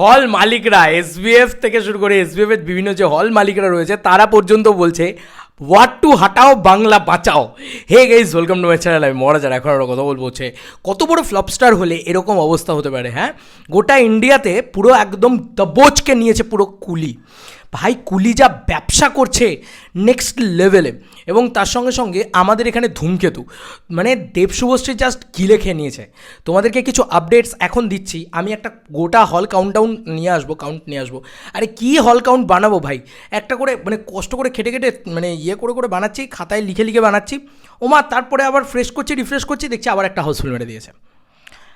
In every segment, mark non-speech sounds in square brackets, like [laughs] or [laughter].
হল মালিকরা এসবিএফ থেকে শুরু করে এসবিএফ এর বিভিন্ন যে হল মালিকরা রয়েছে তারা পর্যন্ত বলছে ওয়াট টু হাটাও বাংলা বাঁচাও hey guys welcome to my channel আমি যারা এখন আরও কথা বলবো হচ্ছে কত বড় ফ্লপস্টার হলে এরকম অবস্থা হতে পারে হ্যাঁ গোটা ইন্ডিয়াতে পুরো একদম দবোচকে নিয়েছে পুরো কুলি ভাই কুলি যা ব্যবসা করছে নেক্সট লেভেলে এবং তার সঙ্গে সঙ্গে আমাদের এখানে ধূমকেতু মানে দেব জাস্ট গিলে খেয়ে নিয়েছে তোমাদেরকে কিছু আপডেটস এখন দিচ্ছি আমি একটা গোটা হল কাউন্টডাউন নিয়ে আসবো কাউন্ট নিয়ে আসবো আরে কী হল কাউন্ট বানাবো ভাই একটা করে মানে কষ্ট করে খেটে খেটে মানে ইয়ে করে করে বানাচ্ছি খাতায় লিখে লিখে বানাচ্ছি ওমা তারপরে আবার ফ্রেশ করছি রিফ্রেশ করছি দেখছি আবার একটা হাউসফুল মেরে দিয়েছে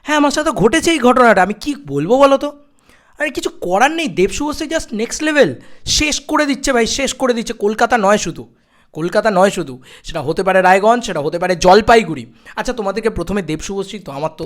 হ্যাঁ আমার সাথে ঘটেছে এই ঘটনাটা আমি কি বলবো বলো তো আরে কিছু করার নেই দেবশুভশ্রী জাস্ট নেক্সট লেভেল শেষ করে দিচ্ছে ভাই শেষ করে দিচ্ছে কলকাতা নয় শুধু কলকাতা নয় শুধু সেটা হতে পারে রায়গঞ্জ সেটা হতে পারে জলপাইগুড়ি আচ্ছা তোমাদেরকে প্রথমে দেবশুভশ্রী তো আমার তো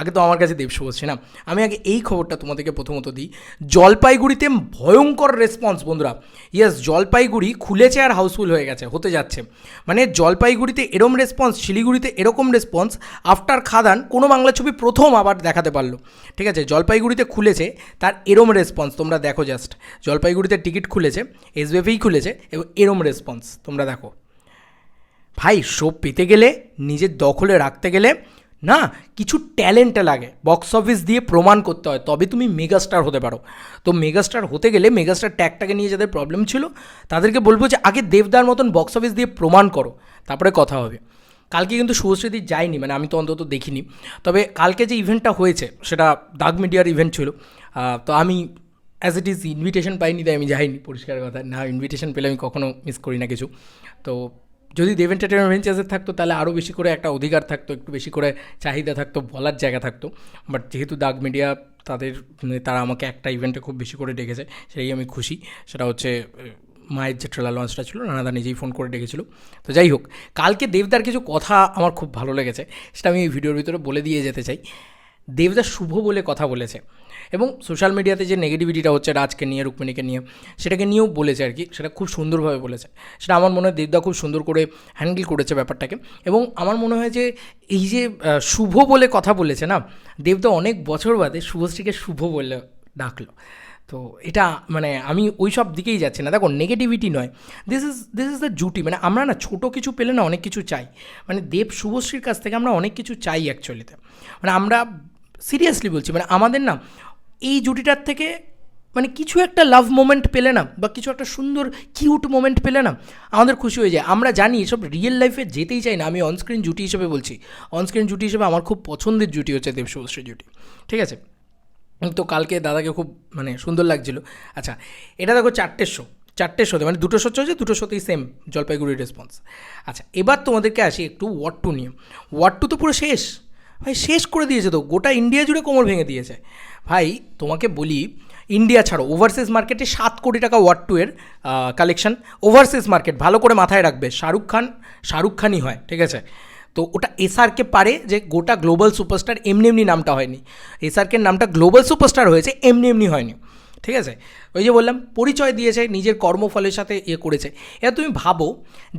আগে তো আমার কাছে দেবশুভ না আমি আগে এই খবরটা তোমাদেরকে প্রথমত দিই জলপাইগুড়িতে ভয়ঙ্কর রেসপন্স বন্ধুরা ইয়াস জলপাইগুড়ি খুলেছে আর হাউসফুল হয়ে গেছে হতে যাচ্ছে মানে জলপাইগুড়িতে এরম রেসপন্স শিলিগুড়িতে এরকম রেসপন্স আফটার খাদান কোনো বাংলা ছবি প্রথম আবার দেখাতে পারলো ঠিক আছে জলপাইগুড়িতে খুলেছে তার এরম রেসপন্স তোমরা দেখো জাস্ট জলপাইগুড়িতে টিকিট খুলেছে এসবিএফেই খুলেছে এবং এরম রেসপন্স তোমরা দেখো ভাই শো পেতে গেলে নিজের দখলে রাখতে গেলে না কিছু ট্যালেন্ট লাগে বক্স অফিস দিয়ে প্রমাণ করতে হয় তবে তুমি মেগাস্টার হতে পারো তো মেগাস্টার হতে গেলে মেগাস্টার ট্যাগটাকে নিয়ে যাদের প্রবলেম ছিল তাদেরকে বলবো যে আগে দেবদার মতন বক্স অফিস দিয়ে প্রমাণ করো তারপরে কথা হবে কালকে কিন্তু শুভশ্রীদি যায়নি মানে আমি তো অন্তত দেখিনি তবে কালকে যে ইভেন্টটা হয়েছে সেটা দাগ মিডিয়ার ইভেন্ট ছিল তো আমি অ্যাজ ইট ইজ ইনভিটেশন পাইনি তাই আমি যাইনি পরিষ্কার কথা না ইনভিটেশন পেলে আমি কখনো মিস করি না কিছু তো যদি দেব এন্টারটেনমেন্ট চ্যাসের থাকতো তাহলে আরও বেশি করে একটা অধিকার থাকতো একটু বেশি করে চাহিদা থাকতো বলার জায়গা থাকতো বাট যেহেতু দাগ মিডিয়া তাদের মানে তারা আমাকে একটা ইভেন্টে খুব বেশি করে ডেকেছে সেটাই আমি খুশি সেটা হচ্ছে মায়ের যে ট্রেলার লঞ্চটা ছিল নানাদা নিজেই ফোন করে ডেকেছিল তো যাই হোক কালকে দেবদার কিছু কথা আমার খুব ভালো লেগেছে সেটা আমি এই ভিডিওর ভিতরে বলে দিয়ে যেতে চাই দেবদা শুভ বলে কথা বলেছে এবং সোশ্যাল মিডিয়াতে যে নেগেটিভিটিটা হচ্ছে রাজকে নিয়ে রুক্মিণীকে নিয়ে সেটাকে নিয়েও বলেছে আর কি সেটা খুব সুন্দরভাবে বলেছে সেটা আমার মনে হয় দেবদা খুব সুন্দর করে হ্যান্ডেল করেছে ব্যাপারটাকে এবং আমার মনে হয় যে এই যে শুভ বলে কথা বলেছে না দেবদা অনেক বছর বাদে শুভশ্রীকে শুভ বলে ডাকলো তো এটা মানে আমি ওই সব দিকেই যাচ্ছি না দেখো নেগেটিভিটি নয় this is this is the জুটি মানে আমরা না ছোট কিছু পেলে না অনেক কিছু চাই মানে দেব শুভশ্রীর কাছ থেকে আমরা অনেক কিছু চাই অ্যাকচুয়ালিতে মানে আমরা সিরিয়াসলি বলছি মানে আমাদের না এই জুটিটার থেকে মানে কিছু একটা লাভ মোমেন্ট পেলে না বা কিছু একটা সুন্দর কিউট মোমেন্ট পেলে না আমাদের খুশি হয়ে যায় আমরা জানি এসব রিয়েল লাইফে যেতেই চাই না আমি অনস্ক্রিন জুটি হিসেবে বলছি অনস্ক্রিন জুটি হিসেবে আমার খুব পছন্দের জুটি হচ্ছে দেবশুভশ্রী জুটি ঠিক আছে তো কালকে দাদাকে খুব মানে সুন্দর লাগছিল আচ্ছা এটা দেখো চারটে শো চারটে শোতে মানে দুটো শো চলছে দুটো শোতেই সেম জলপাইগুড়ির রেসপন্স আচ্ছা এবার তোমাদেরকে আসি একটু ওয়ার্ড টু নিয়ে ওয়ার্ড টু তো পুরো শেষ ভাই শেষ করে দিয়েছে তো গোটা ইন্ডিয়া জুড়ে কোমর ভেঙে দিয়েছে ভাই তোমাকে বলি ইন্ডিয়া ছাড়ো ওভারসিজ মার্কেটে সাত কোটি টাকা ওয়ার্ড টু এর কালেকশন ওভারসিজ মার্কেট ভালো করে মাথায় রাখবে শাহরুখ খান শাহরুখ খানই হয় ঠিক আছে তো ওটা এসআরকে পারে যে গোটা গ্লোবাল সুপারস্টার এমনি এমনি নামটা হয়নি এসআরকের নামটা গ্লোবাল সুপারস্টার হয়েছে এমনি এমনি হয়নি ঠিক আছে ওই যে বললাম পরিচয় দিয়েছে নিজের কর্মফলের সাথে ইয়ে করেছে এবার তুমি ভাবো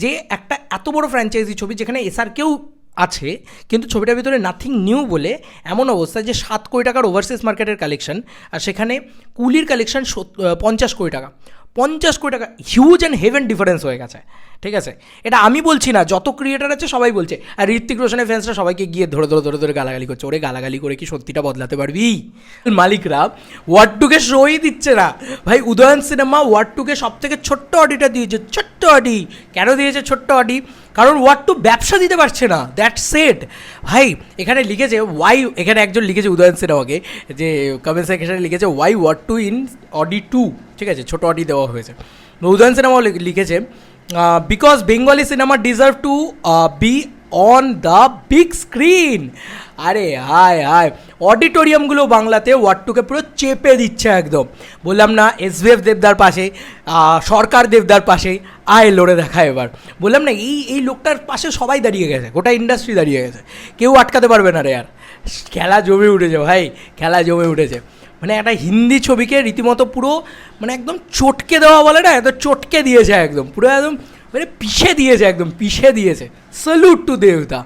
যে একটা এত বড় ফ্র্যাঞ্চাইজি ছবি যেখানে এসআরকেও আছে কিন্তু ছবিটার ভিতরে নাথিং নিউ বলে এমন অবস্থা যে সাত কোটি টাকার ওভারসিজ মার্কেটের কালেকশন আর সেখানে কুলির কালেকশন পঞ্চাশ কোটি টাকা পঞ্চাশ কোটি টাকা হিউজ অ্যান্ড হেভেন ডিফারেন্স হয়ে গেছে ঠিক আছে এটা আমি বলছি না যত ক্রিয়েটার আছে সবাই বলছে আর ঋত্বিক রোশনের ফ্যান্সরা সবাইকে গিয়ে ধরে ধরে ধরে ধরে গালাগালি করছে ওরে গালাগালি করে কি সত্যিটা বদলাতে পারবি মালিকরা ওয়ার্ড টুকে শোই দিচ্ছে না ভাই উদয়ন সিনেমা ওয়ার্ড টুকে সব থেকে ছোট্ট অডিটা দিয়েছে ছোট্ট অডি কেন দিয়েছে ছোট্ট অডি কারণ ওয়াট টু ব্যবসা দিতে পারছে না দ্যাট সেট ভাই এখানে লিখেছে ওয়াই এখানে একজন লিখেছে উদয়ন সিনহাকে যে কমেন্ট সেকশনে লিখেছে why war two in audi two ঠিক আছে ছোটো অডি দেওয়া হয়েছে উদয়ন সিনহাও লিখেছে because Bengali cinema deserve to be on the big screen আরে হায় হায় অডিটোরিয়ামগুলো বাংলাতে টুকে পুরো চেপে দিচ্ছে একদম বললাম না এস দেবদার পাশে সরকার দেবদার পাশে আয় লড়ে দেখা এবার বললাম না এই এই লোকটার পাশে সবাই দাঁড়িয়ে গেছে গোটা ইন্ডাস্ট্রি দাঁড়িয়ে গেছে কেউ আটকাতে পারবে না রে আর খেলা জমে উঠেছে ভাই খেলা জমে উঠেছে মানে একটা হিন্দি ছবিকে রীতিমতো পুরো মানে একদম চটকে দেওয়া বলে না এত চটকে দিয়েছে একদম পুরো একদম মানে পিষে দিয়েছে একদম পিষে দিয়েছে স্যালুট টু দেবতা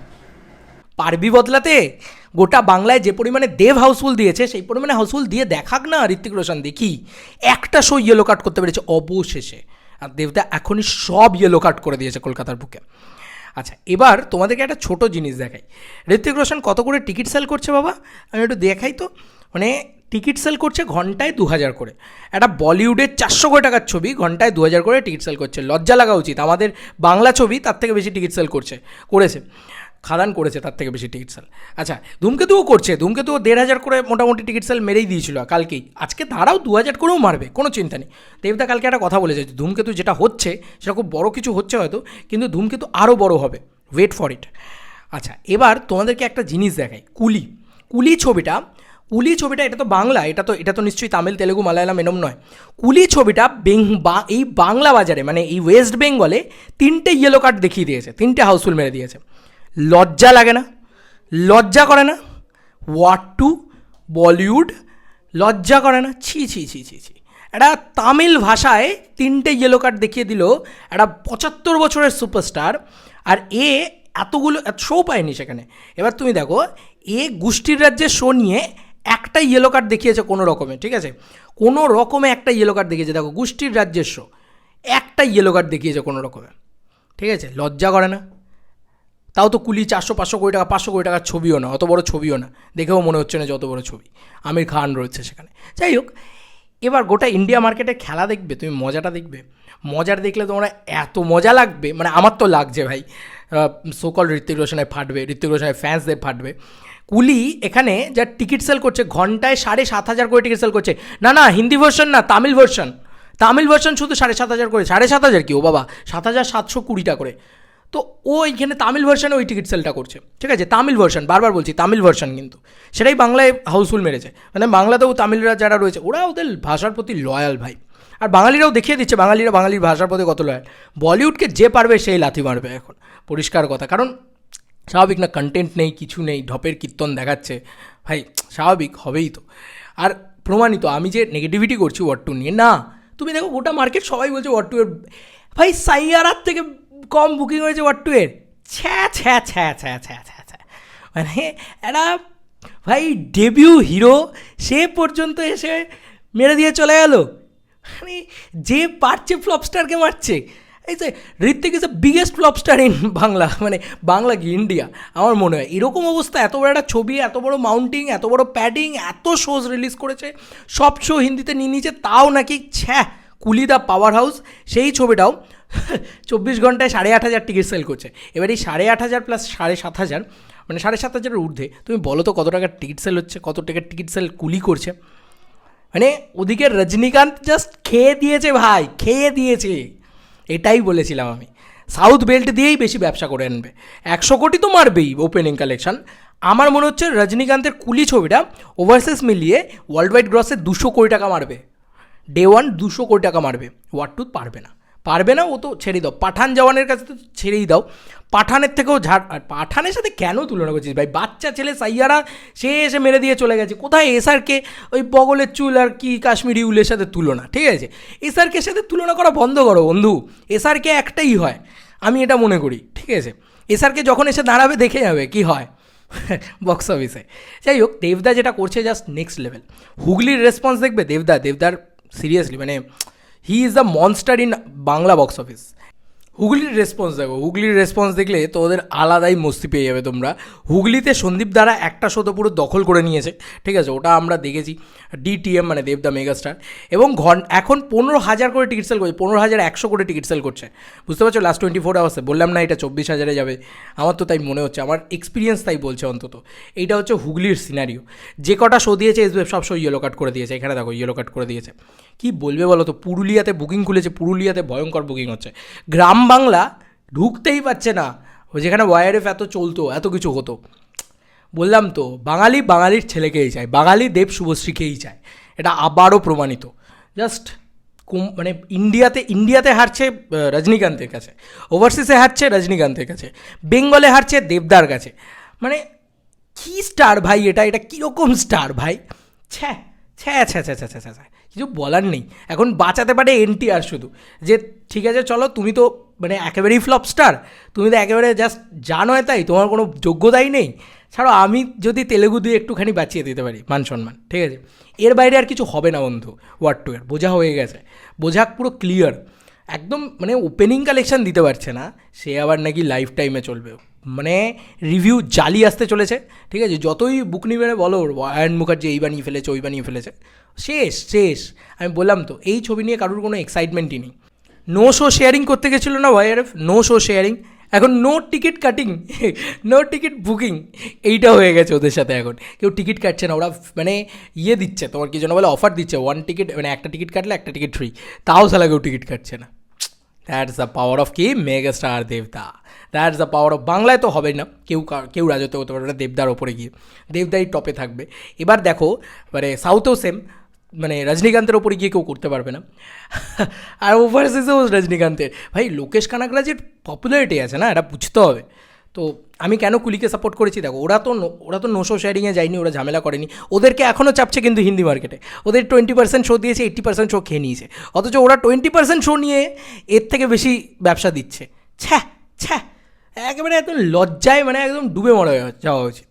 পারবি বদলাতে গোটা বাংলায় যে পরিমাণে দেব হাউসফুল দিয়েছে সেই পরিমাণে হাউসফুল দিয়ে দেখাক না ঋত্বিক রোশন দেখি একটা শো ইয়েলো কাট করতে পেরেছে অবশেষে আর দেবদা এখনই সব ইয়েলো কার্ড করে দিয়েছে কলকাতার বুকে আচ্ছা এবার তোমাদেরকে একটা ছোট জিনিস দেখাই ঋত্বিক রোশন কত করে টিকিট সেল করছে বাবা আমি একটু দেখাই তো মানে টিকিট সেল করছে ঘন্টায় দু হাজার করে একটা বলিউডের চারশো কোটি টাকার ছবি ঘন্টায় দু হাজার করে টিকিট সেল করছে লজ্জা লাগা উচিত আমাদের বাংলা ছবি তার থেকে বেশি টিকিট সেল করছে করেছে খাদান করেছে তার থেকে বেশি টিকিট সেল আচ্ছা ধূমকেতুও করছে ধূমকেতুও দেড় হাজার করে মোটামুটি টিকিট সেল মেরেই দিয়েছিল কালকেই আজকে তারাও দু হাজার করেও মারবে কোনো চিন্তা নেই দেবদা কালকে একটা কথা বলেছে ধূমকেতু যেটা হচ্ছে সেটা খুব বড় কিছু হচ্ছে হয়তো কিন্তু ধূমকেতু আরও বড় হবে ওয়েট ফর ইট আচ্ছা এবার তোমাদেরকে একটা জিনিস দেখাই কুলি কুলি ছবিটা কুলি ছবিটা এটা তো বাংলা এটা তো এটা তো নিশ্চয়ই তামিল তেলেগু মালায়ালাম এরম নয় কুলি ছবিটা বেং এই বাংলা বাজারে মানে এই ওয়েস্ট বেঙ্গলে তিনটে ইয়েলো কার্ড দেখিয়ে দিয়েছে তিনটে হাউসফুল মেরে দিয়েছে লজ্জা লাগে না লজ্জা করে না ওয়াট টু বলিউড লজ্জা করে না ছি ছি ছি ছি ছি একটা তামিল ভাষায় তিনটে ইয়েলো কার্ড দেখিয়ে দিল একটা পঁচাত্তর বছরের সুপারস্টার আর এ এতগুলো শো পায়নি সেখানে এবার তুমি দেখো এ গোষ্ঠীর রাজ্যে শো নিয়ে একটা ইয়েলো কার্ড দেখিয়েছে কোনো রকমে ঠিক আছে কোনো রকমে একটা ইয়েলো কার্ড দেখিয়েছে দেখো গোষ্ঠীর রাজ্যের শো একটা ইয়েলো কার্ড দেখিয়েছে কোনো রকমে ঠিক আছে লজ্জা করে না তাও তো কুলি চারশো পাঁচশো কোটি টাকা পাঁচশো কোটি টাকার ছবিও না অত বড় ছবিও না দেখেও মনে হচ্ছে না যত বড় ছবি আমির খান রয়েছে সেখানে যাই হোক এবার গোটা ইন্ডিয়া মার্কেটে খেলা দেখবে তুমি মজাটা দেখবে মজার দেখলে তোমরা এত মজা লাগবে মানে আমার তো লাগছে ভাই সোকল ঋত্বিক রোশনে ফাটবে ঋত্বিক রোশনের ফ্যান্সদের ফাটবে কুলি এখানে যা টিকিট সেল করছে ঘন্টায় সাড়ে সাত হাজার করে টিকিট সেল করছে না না হিন্দি ভার্সন না তামিল ভার্সন তামিল ভার্সন শুধু সাড়ে সাত হাজার করে সাড়ে সাত হাজার কি ও বাবা সাত হাজার সাতশো কুড়িটা করে তো ও এইখানে তামিল ভার্সানে ওই টিকিট সেলটা করছে ঠিক আছে তামিল ভার্সান বারবার বলছি তামিল ভার্সান কিন্তু সেটাই বাংলায় হাউসফুল মেরেছে মানে বাংলাতেও তামিলরা যারা রয়েছে ওরা ওদের ভাষার প্রতি লয়াল ভাই আর বাঙালিরাও দেখিয়ে দিচ্ছে বাঙালিরা বাঙালির ভাষার প্রতি কত লয়াল বলিউডকে যে পারবে সেই লাথি মারবে এখন পরিষ্কার কথা কারণ স্বাভাবিক না কন্টেন্ট নেই কিছু নেই ঢপের কীর্তন দেখাচ্ছে ভাই স্বাভাবিক হবেই তো আর প্রমাণিত আমি যে নেগেটিভিটি করছি ওয়ার্ড টু নিয়ে না তুমি দেখো গোটা মার্কেট সবাই বলছে ওয়ার্ড টু ভাই সাইয়ারার থেকে কম বুকিং হয়েছে ওয়ার টু এর ছ্যা ছ্যা ছ্যা ছ্যা ছ্যা ছ্যা ছ্যা মানে একটা ভাই ডেবিউ হিরো সে পর্যন্ত এসে মেরে দিয়ে চলে গেল মানে যে পারছে ফ্লপস্টারকে মারছে এই যে Hrithik is the biggest flopstar in Bangla মানে বাংলা কি ইন্ডিয়া আমার মনে হয় এরকম অবস্থা এত বড় একটা ছবি এত বড় মাউন্টিং এত বড় প্যাডিং এত শোজ রিলিজ করেছে সব শো হিন্দিতে নিয়ে নিয়েছে তাও নাকি ছ্যা কুলিদা পাওয়ার হাউস সেই ছবিটাও [laughs] চব্বিশ ঘন্টায় সাড়ে আট হাজার টিকিট সেল করছে এবার এই সাড়ে আট হাজার প্লাস সাড়ে সাত হাজার মানে সাড়ে সাত হাজারের ঊর্ধ্বে তুমি বলো তো কত টাকার টিকিট সেল হচ্ছে কত টাকার টিকিট সেল কুলি করছে মানে ওদিকে রজনীকান্ত জাস্ট খেয়ে দিয়েছে ভাই খেয়ে দিয়েছে এটাই বলেছিলাম আমি সাউথ বেল্ট দিয়েই বেশি ব্যবসা করে আনবে একশো কোটি তো মারবেই ওপেনিং কালেকশন আমার মনে হচ্ছে রজনীকান্তের কুলি ছবিটা ওভারসিজ মিলিয়ে ওয়ার্ল্ড ওয়াইড গ্রসে দুশো কোটি টাকা মারবে ডে ওয়ান দুশো কোটি টাকা মারবে ওয়ার টু পারবে না পারবে না ও তো ছেড়ে দাও পাঠান জওয়ানের কাছে তো ছেড়েই দাও পাঠানের থেকেও ঝাড় পাঠানের সাথে কেন তুলনা করছিস ভাই বাচ্চা ছেলে সাইয়ারা সে এসে মেরে দিয়ে চলে গেছে কোথায় এসআরকে ওই বগলের চুল আর কি কাশ্মীরি উলের সাথে তুলনা ঠিক আছে এসআরকে সাথে তুলনা করা বন্ধ করো বন্ধু এসআরকে একটাই হয় আমি এটা মনে করি ঠিক আছে এসআরকে যখন এসে দাঁড়াবে দেখে যাবে কি হয় বক্স [laughs] অফিসে যাই হোক দেবদা যেটা করছে জাস্ট নেক্সট লেভেল হুগলির রেসপন্স দেখবে দেবদা দেবদার সিরিয়াসলি মানে He is a monster in Bangla box office হুগলির রেসপন্স দেখো হুগলির রেসপন্স দেখলে তো ওদের আলাদাই মস্তি পেয়ে যাবে তোমরা হুগলিতে সন্দীপ দ্বারা একটা শত পুরো দখল করে নিয়েছে ঠিক আছে ওটা আমরা দেখেছি ডিটিএম মানে দেব দা মেগাস্টার এবং ঘন এখন পনেরো হাজার করে টিকিট সেল করছে পনেরো হাজার একশো করে টিকিট সেল করছে বুঝতে পারছো লাস্ট টোয়েন্টি ফোর আওয়ার্সে বললাম না এটা চব্বিশ হাজারে যাবে আমার তো তাই মনে হচ্ছে আমার এক্সপিরিয়েন্স তাই বলছে অন্তত এইটা হচ্ছে হুগলির সিনারিও যে কটা শো দিয়েছে এসবিএফ সব শো ইয়েলো কাট করে দিয়েছে এখানে দেখো ইয়েলো কাট করে দিয়েছে কি বলবে বলো তো পুরুলিয়াতে বুকিং খুলেছে পুরুলিয়াতে ভয়ঙ্কর বুকিং হচ্ছে গ্রাম বাংলা ঢুকতেই পারছে না যেখানে ওয়াইআরএফ এত চলতো এত কিছু হতো বললাম তো বাঙালি বাঙালির ছেলেকেই চায় বাঙালি দেব শুভশ্রীকেই চায় এটা আবারও প্রমাণিত জাস্ট মানে ইন্ডিয়াতে ইন্ডিয়াতে হারছে রজনীকান্তের কাছে ওভারসিসে হারছে রজনীকান্তের কাছে বেঙ্গলে হারছে দেবদার কাছে মানে কী স্টার ভাই এটা এটা কীরকম স্টার ভাই ছ্যা ছ্যা ছ্যা ছ্যা ছ্যা ছ্যা ছ্যা কিছু বলার নেই এখন বাঁচাতে পারে এনটিআর শুধু যে ঠিক আছে চলো তুমি তো মানে একেবারেই ফ্লপ স্টার তুমি তো একেবারে জাস্ট জানো তাই তোমার কোনো যোগ্যতাই নেই ছাড়াও আমি যদি তেলেগু দিয়ে একটুখানি বাঁচিয়ে দিতে পারি মান সম্মান ঠিক আছে এর বাইরে আর কিছু হবে না বন্ধু ওয়ার্ড টু ইয়ার বোঝা হয়ে গেছে বোঝা পুরো ক্লিয়ার একদম মানে ওপেনিং কালেকশন দিতে পারছে না সে আবার নাকি লাইফ টাইমে চলবে মানে রিভিউ জালি আসতে চলেছে ঠিক আছে যতই বুক নিবে বলো আয়ন মুখার্জি এই বানিয়ে ফেলেছে ওই বানিয়ে ফেলেছে শেষ শেষ আমি বললাম তো এই ছবি নিয়ে কারোর কোনো এক্সাইটমেন্টই নেই নো শো শেয়ারিং করতে গেছিলো না ওয়াইআরএফ নো শো শেয়ারিং এখন no ticket cutting no ticket booking এইটা হয়ে গেছে ওদের সাথে এখন কেউ টিকিট কাটছে না ওরা মানে ইয়ে দিচ্ছে তোমার কি জন্য বলে অফার দিচ্ছে ওয়ান টিকিট মানে একটা টিকিট কাটলে একটা টিকিট ফ্রি তাও সালা কেউ টিকিট কাটছে না দ্যাটস দ্য পাওয়ার অফ কি মেগা স্টার দেবদা দ্যাটস দ্য পাওয়ার অফ বাংলায় তো হবে না কেউ কেউ রাজত্ব করতে পারবে না দেবদার ওপরে গিয়ে দেবদাই টপে থাকবে এবার দেখো মানে সাউথেও সেম মানে রজনীকান্তের ওপরে গিয়ে কেউ করতে পারবে না আর ওভারসিজেও রজনীকান্তের ভাই লোকেশ কানাকরাজের পপুলারিটি আছে না এটা বুঝতে হবে তো আমি কেন কুলিকে সাপোর্ট করেছি দেখো ওরা তো ওরা তো নোশো শেয়ারিংয়ে যায়নি ওরা ঝামেলা করেনি ওদেরকে এখনও চাপছে কিন্তু হিন্দি মার্কেটে ওদের টোয়েন্টি পার্সেন্ট শো দিয়েছে এইট্টি পার্সেন্ট শো খেয়ে নিয়েছে অথচ ওরা টোয়েন্টি পার্সেন্ট শো নিয়ে এর থেকে বেশি ব্যবসা দিচ্ছে ছ্যা ছ্যা একেবারে একদম লজ্জায় মানে একদম ডুবে মরা যাওয়া উচিত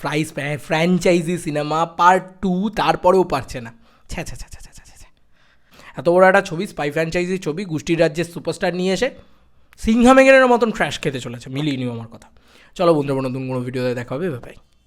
ফ্রাইস ফ্র্যাঞ্চাইজি সিনেমা পার্ট টু তারপরেও পারছে না ছ্যা ছ্যা ছ্যা ছ্যা ছ্যা এত বড় একটা ছবি স্পাই ফ্র্যাঞ্চাইজি ছবি গোষ্ঠীর রাজ্যের সুপারস্টার নিয়ে এসে সিংহামেগেরের মতন ফ্র্যাশ খেতে চলেছে মিলিয়ে নিও আমার কথা চলো বন্ধু নতুন কোনো ভিডিওতে দেখা হবে ভাই